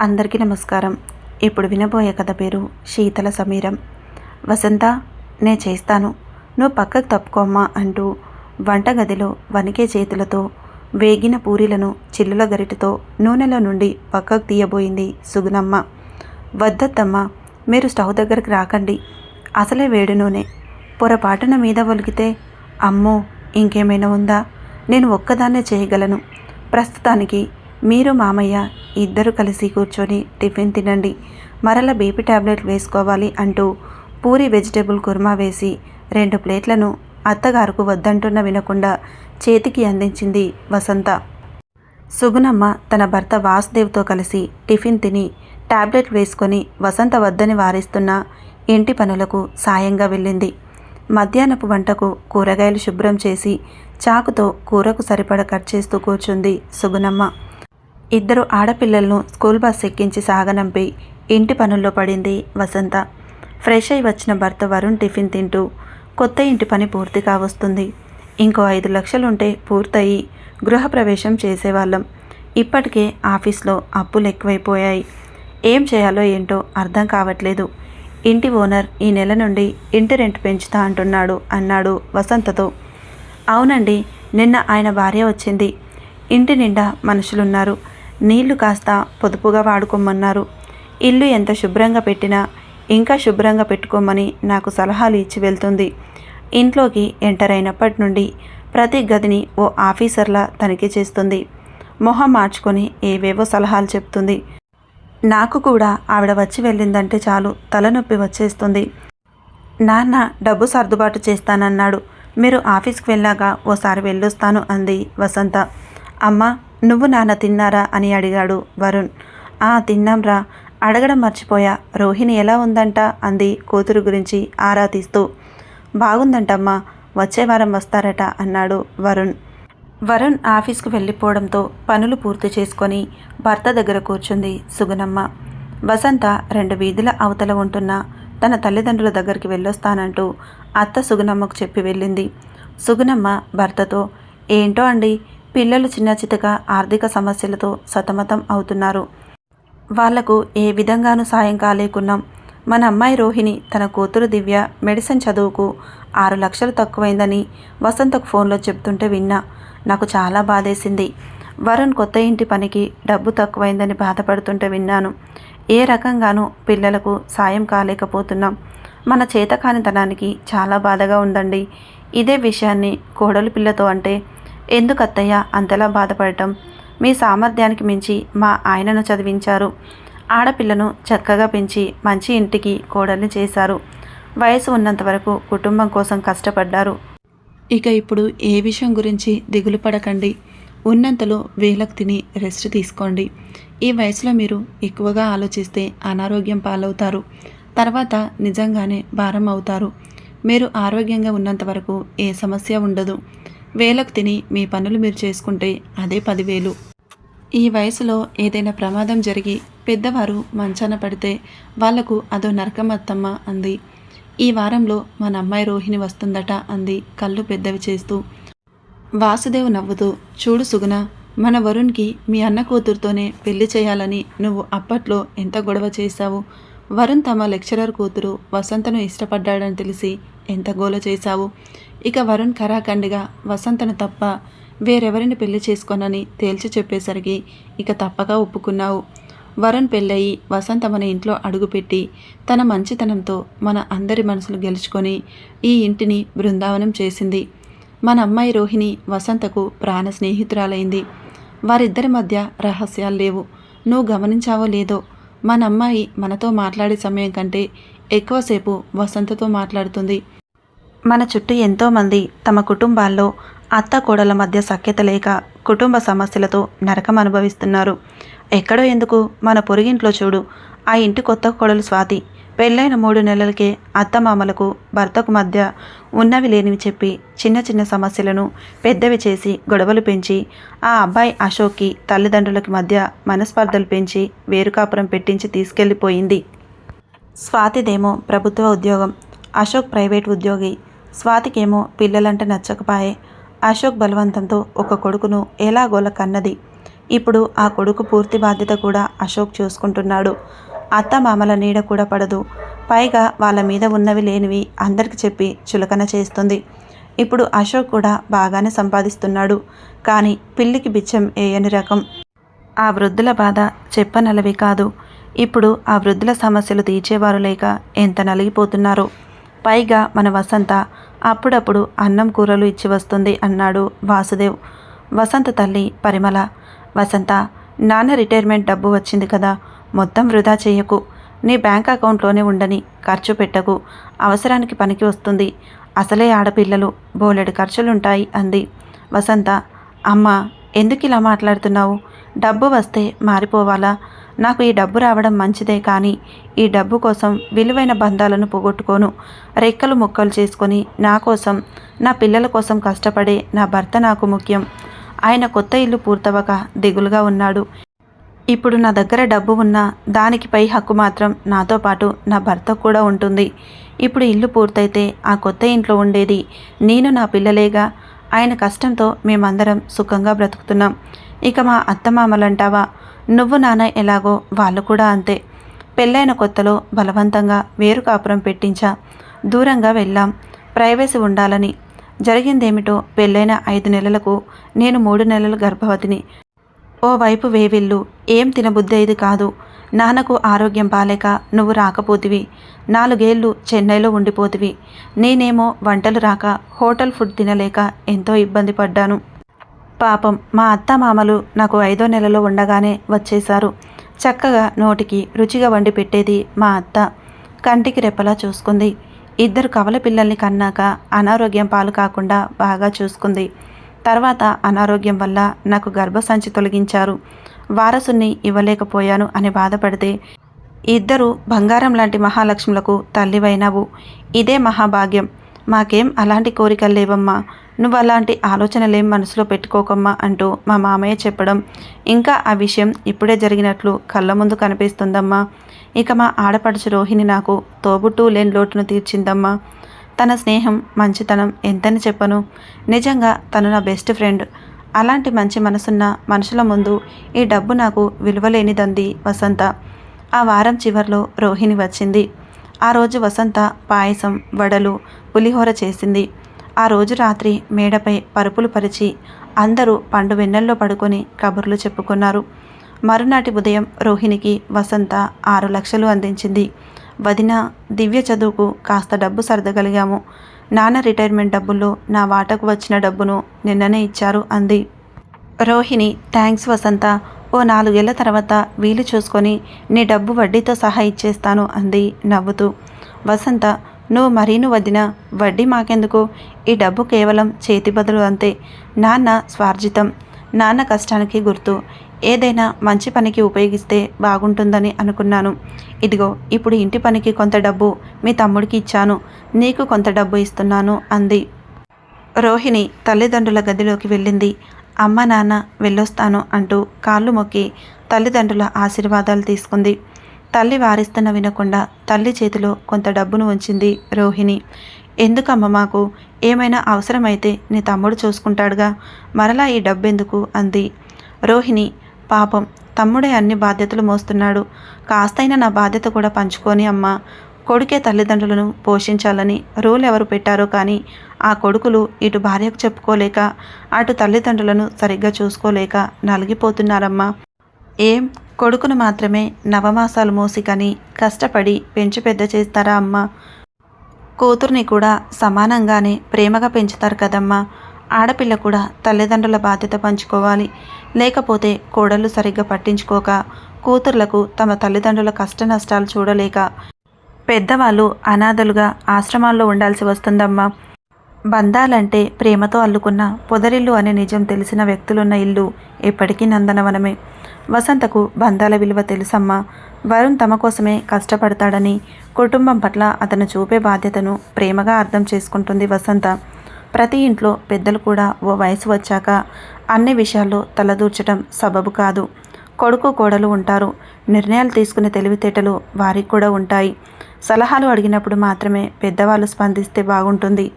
అందరికీ నమస్కారం. ఇప్పుడు వినబోయే కథ పేరు శీతల సమీరం. వసంత నే చేస్తాను. నువ్వు పక్కకు తప్పుకోమ్మా అంటూ వంటగదిలో వణికే చేతులతో వేగిన పూరీలను చిల్లుల గరిటతో నూనెలో నుండి పక్కకు తీయబోయింది సుగుణమ్మ. వద్దత్తమ్మ మీరు స్టవ్ దగ్గరికి రాకండి. అసలే వేడి నూనె. పొరపాటున మీద ఒలికితే అమ్మో ఇంకేమైనా ఉందా? నేను ఒక్కదాన్నే చేయగలను. ప్రస్తుతానికి మీరు మామయ్య ఇద్దరు కలిసి కూర్చొని టిఫిన్ తినండి. మరల బీపీ టాబ్లెట్ వేసుకోవాలి అంటూ పూరి వెజిటేబుల్ కుర్మా వేసి రెండు ప్లేట్లను అత్తగారుకు వద్దంటున్న వినకుండా చేతికి అందించింది వసంత. సుగుణమ్మ తన భర్త వాసుదేవ్తో కలిసి టిఫిన్ తిని టాబ్లెట్ వేసుకొని వసంత వద్దని వారిస్తున్న ఇంటి పనులకు సాయంగా వెళ్ళింది. మధ్యాహ్నపు వంటకు కూరగాయలు శుభ్రం చేసి చాకుతో కూరకు సరిపడ కట్ చేస్తూ కూర్చుంది సుగుణమ్మ. ఇద్దరు ఆడపిల్లలను స్కూల్ బస్ ఎక్కించి సాగనంపి ఇంటి పనుల్లో పడింది వసంత. ఫ్రెష్ అయి వచ్చిన భర్త వరుణ్ టిఫిన్ తింటూ కొత్త ఇంటి పని పూర్తి కావస్తుంది ఇంకో ఐదు లక్షలుంటే పూర్తయి గృహప్రవేశం చేసేవాళ్ళం. ఇప్పటికే ఆఫీస్లో అప్పులు ఎక్కువైపోయాయి. ఏం చేయాలో ఏంటో అర్థం కావట్లేదు. ఇంటి ఓనర్ ఈ నెల నుండి ఇంటి రెంట్ పెంచుతా అంటున్నాడు అన్నాడు వసంతతో. అవునండి నిన్న ఆయన భార్య వచ్చింది. ఇంటి నిండా మనుషులున్నారు. నీళ్ళు కాస్త పొదుపుగా వాడుకోమన్నారు. ఇల్లు ఎంత శుభ్రంగా పెట్టినా ఇంకా శుభ్రంగా పెట్టుకోమని నాకు సలహాలు ఇచ్చి వెళ్తుంది. ఇంట్లోకి ఎంటర్ అయినప్పటి నుండి ప్రతి గదిని ఓ ఆఫీసర్లా తనిఖీ చేస్తుంది. మొహం మార్చుకొని ఏవేవో సలహాలు చెప్తుంది. నాకు కూడా ఆవిడ వచ్చి వెళ్ళిందంటే చాలు తలనొప్పి వచ్చేస్తుంది. నాన్న డబ్బు సర్దుబాటు చేస్తానన్నాడు. మీరు ఆఫీస్కి వెళ్ళాక ఓసారి వెళ్ళొస్తాను అంది వసంత. అమ్మ నువ్వు నాన్న తిన్నారా? అని అడిగాడు వరుణ్. ఆ తిన్నాంరా అడగడం మర్చిపోయా. రోహిణి ఎలా ఉందంట? అంది కూతురు గురించి ఆరా తీస్తూ. బాగుందంటమ్మా. వచ్చే వారం వస్తారట అన్నాడు వరుణ్. వరుణ్ ఆఫీస్కు వెళ్ళిపోవడంతో పనులు పూర్తి చేసుకొని భర్త దగ్గర కూర్చుంది సుగుణమ్మ. వసంత రెండు వీధుల అవతల ఉంటున్న. తన తల్లిదండ్రుల దగ్గరికి వెళ్ళొస్తానంటూ అత్త సుగుణమ్మకు చెప్పి వెళ్ళింది. సుగుణమ్మ భర్తతో ఏంటో అండి పిల్లలు చిన్న చితక ఆర్థిక సమస్యలతో సతమతం అవుతున్నారు. వాళ్ళకు ఏ విధంగానూ సాయం కాలేకున్నాం. మన అమ్మాయి రోహిణి తన కూతురు దివ్య మెడిసిన్ చదువుకు ఆరు లక్షలు తక్కువైందని వసంతకు ఫోన్లో చెప్తుంటే విన్నా. నాకు చాలా బాధేసింది. వరుణ్ కొత్త ఇంటి పనికి డబ్బు తక్కువైందని బాధపడుతుంటే విన్నాను. ఏ రకంగానూ పిల్లలకు సాయం కాలేకపోతున్నాం. మన చేతకానితనానికి చాలా బాధగా ఉందండి. ఇదే విషయాన్ని కోడలు పిల్లతో అంటే ఎందుకు అత్తయ్య అంతలా బాధపడటం? మీ సామర్థ్యానికి మించి మా ఆయనను చదివించారు. ఆడపిల్లను చక్కగా పెంచి మంచి ఇంటికి కోడల్ని చేశారు. వయసు ఉన్నంత వరకు కుటుంబం కోసం కష్టపడ్డారు. ఇక ఇప్పుడు ఏ విషయం గురించి దిగులు పడకండి. ఉన్నంతలో వేలకు తిని రెస్ట్ తీసుకోండి. ఈ వయసులో మీరు ఎక్కువగా ఆలోచిస్తే అనారోగ్యం పాలవుతారు. తర్వాత నిజంగానే భారం అవుతారు. మీరు ఆరోగ్యంగా ఉన్నంత వరకు ఏ సమస్య ఉండదు. వేలకు తిని మీ పనులు మీరు చేసుకుంటే అదే పదివేలు. ఈ వయసులో ఏదైనా ప్రమాదం జరిగి పెద్దవారు మంచాన పడితే వాళ్ళకు అదో నరకమత్తమ్మ అంది. ఈ వారంలో మన అమ్మాయి రోహిణి వస్తుందట అంది కళ్ళు పెద్దవి చేస్తూ. వాసుదేవ్ నవ్వుతూ చూడు సుగుణ మన వరుణ్కి మీ అన్న కూతురుతోనే పెళ్ళి చేయాలని నువ్వు అప్పట్లో ఎంత గొడవ చేశావు? వరుణ్ తమ లెక్చరర్ కూతురు వసంతను ఇష్టపడ్డాడని తెలిసి ఎంత గోల చేశావు? ఇక వరుణ్ ఖరాఖండిగా వసంతను తప్ప వేరెవరిని పెళ్ళి చేసుకోనని తేల్చి చెప్పేసరికి ఇక తప్పక ఒప్పుకున్నావు. వరుణ్ పెళ్ళయి వసంత మన ఇంట్లో అడుగుపెట్టి తన మంచితనంతో మన అందరి మనసులు గెలుచుకొని ఈ ఇంటిని బృందావనం చేసింది. మన అమ్మాయి రోహిణి వసంతకు ప్రాణ స్నేహితురాలైంది. వారిద్దరి మధ్య రహస్యాలు లేవు. నువ్వు గమనించావో లేదో మన అమ్మాయి మనతో మాట్లాడే సమయం కంటే ఎక్కువసేపు వసంతతో మాట్లాడుతుంది. మన చుట్టూ ఎంతోమంది తమ కుటుంబాల్లో అత్త కోడల మధ్య సఖ్యత లేక కుటుంబ సమస్యలతో నరకం అనుభవిస్తున్నారు. ఎక్కడో ఎందుకు? మన పొరుగింట్లో చూడు. ఆ ఇంటి కొత్త కోడలు స్వాతి పెళ్ళైన మూడు నెలలకే అత్తమామలకు భర్తకు మధ్య ఉన్నవి లేనివి చెప్పి చిన్న చిన్న సమస్యలను పెద్దవి చేసి గొడవలు పెంచి ఆ అబ్బాయి అశోక్కి తల్లిదండ్రులకి మధ్య మనస్పర్ధలు పెంచి వేరుకాపురం పెట్టించి తీసుకెళ్ళిపోయింది. స్వాతిదేమో ప్రభుత్వ ఉద్యోగం. అశోక్ ప్రైవేట్ ఉద్యోగి. స్వాతికేమో పిల్లలంటే నచ్చకపాయే. అశోక్ బలవంతంతో ఒక కొడుకును ఎలాగోల కన్నది. ఇప్పుడు ఆ కొడుకు పూర్తి బాధ్యత కూడా అశోక్ చూసుకుంటున్నాడు. అత్త మామల నీడ కూడా పడదు. పైగా వాళ్ళ మీద ఉన్నవి లేనివి అందరికి చెప్పి చులకన చేస్తుంది. ఇప్పుడు అశోక్ కూడా బాగానే సంపాదిస్తున్నాడు. కానీ పిల్లికి బిచ్చం వేయని రకం. ఆ వృద్ధుల బాధ చెప్పనలవి కాదు. ఇప్పుడు ఆ వృద్ధుల సమస్యలు తీర్చేవారు లేక ఎంత నలిగిపోతున్నారో? పైగా మన వసంత అప్పుడప్పుడు అన్నం కూరలు ఇచ్చి వస్తుంది అన్నాడు వాసుదేవ్. వసంత తల్లి పరిమళ వసంత నాన్న రిటైర్మెంట్ డబ్బు వచ్చింది కదా మొత్తం వృధా చేయకు. నీ బ్యాంక్ అకౌంట్లోనే ఉండని ఖర్చు పెట్టకు. అవసరానికి పనికి వస్తుంది. అసలే ఆడపిల్లలు బోలెడు ఖర్చులుంటాయి అంది వసంత. అమ్మ ఎందుకు ఇలా మాట్లాడుతున్నావు? డబ్బు వస్తే మారిపోవాలా? నాకు ఈ డబ్బు రావడం మంచిదే కానీ ఈ డబ్బు కోసం విలువైన బంధాలను పోగొట్టుకోను. రెక్కలు ముక్కలు చేసుకొని నా కోసం నా పిల్లల కోసం కష్టపడే నా భర్త నాకు ముఖ్యం. ఆయన కొత్త ఇల్లు పూర్తవక దిగులుగా ఉన్నాడు. ఇప్పుడు నా దగ్గర డబ్బు ఉన్నా దానికి పై హక్కు మాత్రం నాతో పాటు నా భర్త కూడా ఉంటుంది. ఇప్పుడు ఇల్లు పూర్తయితే ఆ కొత్త ఇంట్లో ఉండేది నేను నా పిల్లలేగా. ఆయన కష్టంతో మేమందరం సుఖంగా బ్రతుకుతున్నాం. ఇక మా అత్తమామలంటావా? నువ్వు నాన్న ఎలాగో వాళ్ళు కూడా అంతే. పెళ్ళైన కొత్తలో బలవంతంగా వేరు కాపురం పెట్టించా. దూరంగా వెళ్ళాం. ప్రైవసీ ఉండాలని. జరిగిందేమిటో పెళ్ళైన ఐదు నెలలకు నేను మూడు నెలలు గర్భవతిని. ఓవైపు వేవిల్లు ఏం తినబుద్ధేది కాదు. నాన్నకు ఆరోగ్యం బాలేక నువ్వు రాకపోతివి. నాలుగేళ్ళు చెన్నైలో ఉండిపోతివి. నేనేమో వంటలు రాక హోటల్ ఫుడ్ తినలేక ఎంతో ఇబ్బంది పడ్డాను. పాపం మా అత్త మామలు నాకు ఐదో నెలలో ఉండగానే వచ్చేశారు. చక్కగా నోటికి రుచిగా వండి పెట్టేది మా అత్త. కంటికి రెప్పలా చూసుకుంది. ఇద్దరు కవల పిల్లల్ని కన్నాక అనారోగ్యం పాలు కాకుండా బాగా చూసుకుంది. తర్వాత అనారోగ్యం వల్ల నాకు గర్భసంచి తొలగించారు. వారసుని ఇవ్వలేకపోయాను అని బాధపడితే ఇద్దరు బంగారం లాంటి మహాలక్ష్ములకు తల్లివైనవు. ఇదే మహాభాగ్యం. మాకేం అలాంటి కోరికలు లేవమ్మా. నువ్వు అలాంటి ఆలోచనలేం మనసులో పెట్టుకోకమ్మా అంటూ మా మామయ్య చెప్పడం ఇంకా ఆ విషయం ఇప్పుడే జరిగినట్లు కళ్ళ ముందు కనిపిస్తుందమ్మా. ఇక మా ఆడపడుచు రోహిణి నాకు తోబుట్టు లేని లోటును తీర్చిందమ్మా. తన స్నేహం మంచితనం ఎంతని చెప్పను. నిజంగా తను నా బెస్ట్ ఫ్రెండ్. అలాంటి మంచి మనసున్న మనుషుల ముందు ఈ డబ్బు నాకు విలువలేనిదంది వసంత. ఆ వారం చివర్లో రోహిణి వచ్చింది. ఆ రోజు వసంత పాయసం వడలు పులిహోర చేసింది. ఆ రోజు రాత్రి మేడపై పరుపులు పరిచి అందరూ పండు వెన్నెల్లో పడుకొని కబుర్లు చెప్పుకున్నారు. మరునాటి ఉదయం రోహిణికి వసంత ఆరు లక్షలు అందించింది. వదిన దివ్య చదువుకు కాస్త డబ్బు సర్దగలిగాము. నాన్న రిటైర్మెంట్ డబ్బుల్లో నా వాటకు వచ్చిన డబ్బును నిన్ననే ఇచ్చారు అంది. రోహిణి థ్యాంక్స్ వసంత ఓ నాలుగేళ్ళ తర్వాత వీలు చూసుకొని నీ డబ్బు వడ్డీతో సహా ఇచ్చేస్తాను అంది నవ్వుతూ. వసంత నువ్వు మరీను వదిన వడ్డీ మాకెందుకు? ఈ డబ్బు కేవలం చేతి బదులు అంతే. నాన్న స్వార్జితం. నాన్న కష్టానికి గుర్తు. ఏదైనా మంచి పనికి ఉపయోగిస్తే బాగుంటుందని అనుకున్నాను. ఇదిగో ఇప్పుడు ఇంటి పనికి కొంత డబ్బు మీ తమ్ముడికి ఇచ్చాను. నీకు కొంత డబ్బు ఇస్తున్నాను అంది. రోహిణి తల్లిదండ్రుల గదిలోకి వెళ్ళింది. అమ్మ నాన్న వెళ్ళొస్తాను అంటూ కాళ్ళు మొక్కి తల్లిదండ్రుల ఆశీర్వాదాలు తీసుకుంది. తల్లి వారిస్తున్న వినకుండా తల్లి చేతిలో కొంత డబ్బును ఉంచింది రోహిణి. ఎందుకమ్మ మాకు? ఏమైనా అవసరమైతే నీ తమ్ముడు చూసుకుంటాడుగా. మరలా ఈ డబ్బెందుకు? అంది. రోహిణి పాపం తమ్ముడే అన్ని బాధ్యతలు మోస్తున్నాడు. కాస్తైనా నా బాధ్యత కూడా పంచుకొని అమ్మా. కొడుకే తల్లిదండ్రులను పోషించాలని రూల్ ఎవరు పెట్టారో కానీ ఆ కొడుకులు ఇటు భార్యకు చెప్పుకోలేక అటు తల్లిదండ్రులను సరిగ్గా చూసుకోలేక నలిగిపోతున్నారమ్మా. ఏం? కొడుకును మాత్రమే నవమాసాలు మోసికని కష్టపడి పెంచి పెద్ద చేస్తారా అమ్మా? కూతుర్ని కూడా సమానంగానే ప్రేమగా పెంచుతారు కదమ్మా. ఆడపిల్ల కూడా తల్లిదండ్రుల బాధ్యత పంచుకోవాలి. లేకపోతే కోడళ్ళు సరిగ్గా పట్టించుకోక కూతుర్లకు తమ తల్లిదండ్రుల కష్ట నష్టాలు చూడలేక పెద్దవాళ్ళు అనాథలుగా ఆశ్రమాల్లో ఉండాల్సి వస్తుందమ్మా. బంధాలంటే ప్రేమతో అల్లుకున్న పొదరిల్లు అనే నిజం తెలిసిన వ్యక్తులున్న ఇల్లు ఎప్పటికీ నందనవనమే. వసంతకు బంధాల విలువ తెలుసమ్మా. వరుణ్ తమ కోసమే కష్టపడతాడని కుటుంబం పట్ల అతను చూపే బాధ్యతను ప్రేమగా అర్థం చేసుకుంటుంది వసంత. ప్రతి ఇంట్లో పెద్దలు కూడా ఓ వయసు వచ్చాక అన్ని విషయాల్లో తలదూర్చడం సబబు కాదు. కొడుకు కోడలు ఉంటారు. నిర్ణయాలు తీసుకునే తెలివితేటలు వారికి కూడా ఉంటాయి. సలహాలు అడిగినప్పుడు మాత్రమే పెద్దవాళ్ళు స్పందిస్తే బాగుంటుంది.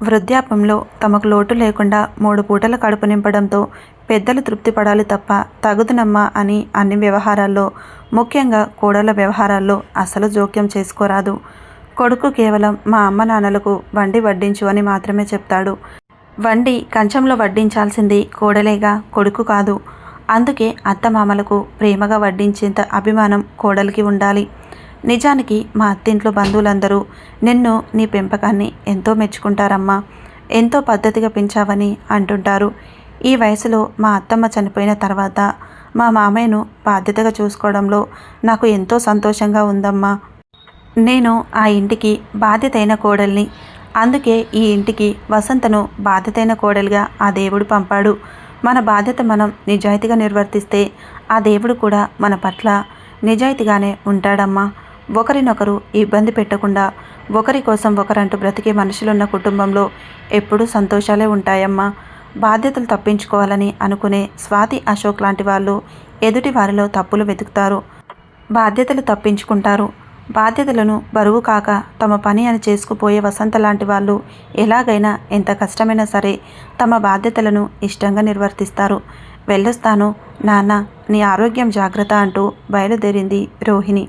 వృద్ధాప్యంలో తమకు లోటు లేకుండా మూడు పూటల కడుపు నింపడంతో పెద్దలు తృప్తి పడాలి తప్ప తగుదునమ్మా అని అన్ని వ్యవహారాల్లో ముఖ్యంగా కోడల వ్యవహారాల్లో అసలు జోక్యం చేసుకోరాదు. కొడుకు కేవలం మా అమ్మ నాన్నలకు వండి వడ్డించు అని మాత్రమే చెప్తాడు. వండి కంచంలో వడ్డించాల్సింది కోడలేగా కొడుకు కాదు. అందుకే అత్తమామలకు ప్రేమగా వడ్డించేంత అభిమానం కోడలికి ఉండాలి. నిజానికి మా అత్తింట్లో బంధువులందరూ నిన్ను నీ పెంపకాన్ని ఎంతో మెచ్చుకుంటారమ్మా. ఎంతో పద్ధతిగా పెంచావని అంటుంటారు. ఈ వయసులో మా అత్తమ్మ చనిపోయిన తర్వాత మా మామయ్యను బాధ్యతగా చూసుకోవడంలో నాకు ఎంతో సంతోషంగా ఉందమ్మా. నేను ఆ ఇంటికి బాధ్యతైన కోడల్ని అందుకే ఈ ఇంటికి వసంతను బాధ్యతైన కోడలిగా ఆ దేవుడు పంపాడు. మన బాధ్యత మనం నిజాయితీగా నిర్వర్తిస్తే ఆ దేవుడు కూడా మన పట్ల నిజాయితీగానే ఉంటాడమ్మా. ఒకరినొకరు ఇబ్బంది పెట్టకుండా ఒకరి కోసం ఒకరంటూ బ్రతికే మనుషులున్న కుటుంబంలో ఎప్పుడూ సంతోషాలే ఉంటాయమ్మా. బాధ్యతలు తప్పించుకోవాలని అనుకునే స్వాతి అశోక్ లాంటి వాళ్ళు ఎదుటి వారిలో తప్పులు వెతుకుతారు. బాధ్యతలు తప్పించుకుంటారు. బాధ్యతలను బరువు కాక తమ పని అని చేసుకుపోయే వసంత లాంటి వాళ్ళు ఎలాగైనా ఎంత కష్టమైనా సరే తమ బాధ్యతలను ఇష్టంగా నిర్వర్తిస్తారు. వెళ్ళొస్తాను నాన్న నీ ఆరోగ్యం జాగ్రత్త అంటూ బయలుదేరింది రోహిణి.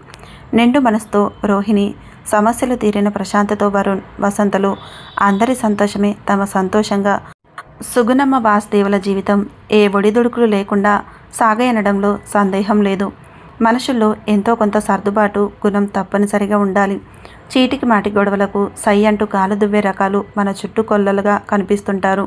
నిండు మనసుతో రోహిణి సమస్యలు తీరిన ప్రశాంతతో వరుణ్ వసంతలు అందరి సంతోషమే తమ సంతోషంగా. సుగుణమ్మ వాసుదేవుల జీవితం ఏ ఒడిదుడుకులు లేకుండా సాగయనడంలో సందేహం లేదు. మనుషుల్లో ఎంతో కొంత సర్దుబాటు గుణం తప్పనిసరిగా ఉండాలి. చీటికి మాటి గొడవలకు సై అంటూ కాలు దువ్వే రకాలు మన చుట్టూ కొల్లలుగా కనిపిస్తుంటారు.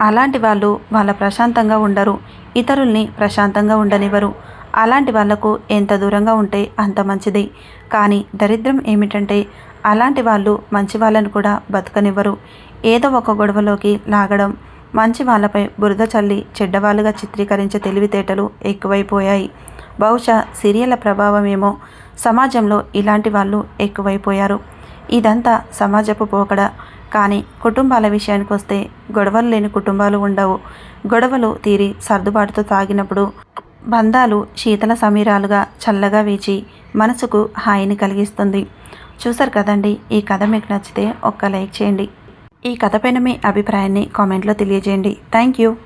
అలాంటి వాళ్ళు వాళ్ళ ప్రశాంతంగా ఉండరు. ఇతరుల్ని ప్రశాంతంగా ఉండనివ్వరు. అలాంటి వాళ్ళకు ఎంత దూరంగా ఉంటే అంత మంచిది. కానీ దరిద్రం ఏమిటంటే అలాంటి వాళ్ళు మంచి వాళ్ళను కూడా బతకనివ్వరు. ఏదో ఒక గొడవలోకి లాగడం మంచి వాళ్ళపై బురద చల్లి చెడ్డవాళ్ళుగా చిత్రీకరించే తెలివితేటలు ఎక్కువైపోయాయి. బహుశా సీరియళ్ళ ప్రభావమేమో సమాజంలో ఇలాంటి వాళ్ళు ఎక్కువైపోయారు. ఇదంతా సమాజపు పోకడ. కానీ కుటుంబాల విషయానికి వస్తే గొడవలు లేని కుటుంబాలు ఉండవు. గొడవలు తీరి సర్దుబాటుతో తాగినప్పుడు బంధాలు శీతల సమీరాలుగా చల్లగా వీచి మనసుకు హాయిని కలిగిస్తుంది. చూసారు కదండి ఈ కథ మీకు నచ్చితే ఒక్క లైక్ చేయండి. ఈ కథపైన మీ అభిప్రాయాన్ని కామెంట్లో తెలియజేయండి. Thank you.